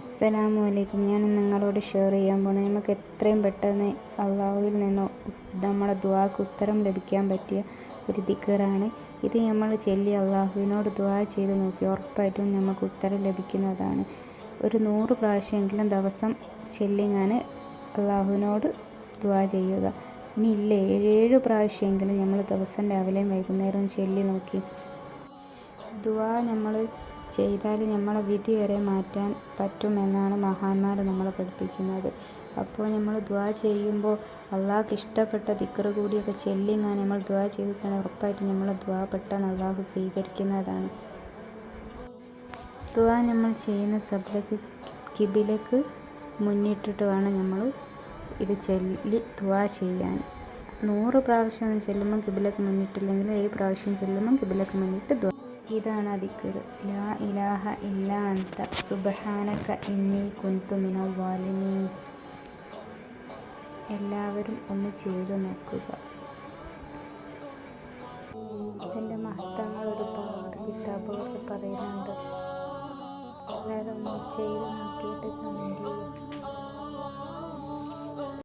അസ്സലാമു അലൈക്കും ഞാൻ നിങ്ങളോട് ഷെയർ ചെയ്യാൻ പോണേ. നമുക്ക് എത്രയും പെട്ടെന്ന് അള്ളാഹുവിൽ നിന്ന് നമ്മുടെ ദുആക്ക് ഉത്തരം ലഭിക്കാൻ പറ്റിയ ഒരു ദിക്കറാണ് ഇത് നമ്മൾ ചൊല്ലി അള്ളാഹുവിനോട് ദുആ ചെയ്ത് നോക്കി ഉറപ്പായിട്ടും നമുക്ക് ഉത്തരം ലഭിക്കുന്നതാണ്. ഒരു നൂറ് പ്രാവശ്യമെങ്കിലും ദിവസം ചൊല്ലിങ്ങാൻ അള്ളാഹുവിനോട് ദുആ ചെയ്യുക. ഇനി ഇല്ല ഏഴേഴ് പ്രാവശ്യമെങ്കിലും നമ്മൾ ദിവസം രാവിലെയും വൈകുന്നേരവും ചൊല്ലി നോക്കി. ദുആ നമ്മൾ ചെയ്താൽ നമ്മളെ വിധി വരെ മാറ്റാൻ പറ്റുമെന്നാണ് മഹാന്മാർ നമ്മളെ പഠിപ്പിക്കുന്നത്. അപ്പോൾ നമ്മൾ ദ്വാ ചെയ്യുമ്പോൾ അള്ളാഹ്ക്ക് ഇഷ്ടപ്പെട്ട ദിക്കറ് കൂടിയൊക്കെ ചെല്ലിങ്ങാൻ നമ്മൾ ദ്വാ ചെയ്തിട്ടാണ് ഉറപ്പായിട്ടും നമ്മൾ ദ്വാ പെട്ടെന്ന് അള്ളാഹു സ്വീകരിക്കുന്നതാണ്. ദ്വാ നമ്മൾ ചെയ്യുന്ന സബ്ലക്ക് കിബിലേക്ക് മുന്നിട്ടിട്ട് വേണം നമ്മൾ ഇത് ചെല്ലി ദ്വാ ചെയ്യാൻ. നൂറ് പ്രാവശ്യം ചെല്ലുമ്പോൾ കിബിലേക്ക് മുന്നിട്ടില്ലെങ്കിൽ ഏഴ് പ്രാവശ്യം ചെല്ലുമ്പോൾ കിബിലേക്ക് മുന്നിട്ട് ദുആ ഇതാണ് ദിക്കറ്. ലാ ഇലാഹ ഇല്ലാ അന്ത സുബഹാനക്ക ഇന്നി കുന്തു മിന വാലിമീൻ. എല്ലാവരും ഒന്ന് ചെയ്തു നോക്കുക. ഇതിന്റെ മഹത്വങ്ങൾ ഒരുപാട് കിതാബുകൾ പറയുന്നുണ്ട്. എല്ലാവരും ഒന്ന് ചെയ്തു നോക്കിയിട്ട് കമന്റ് ചെയ്യുക.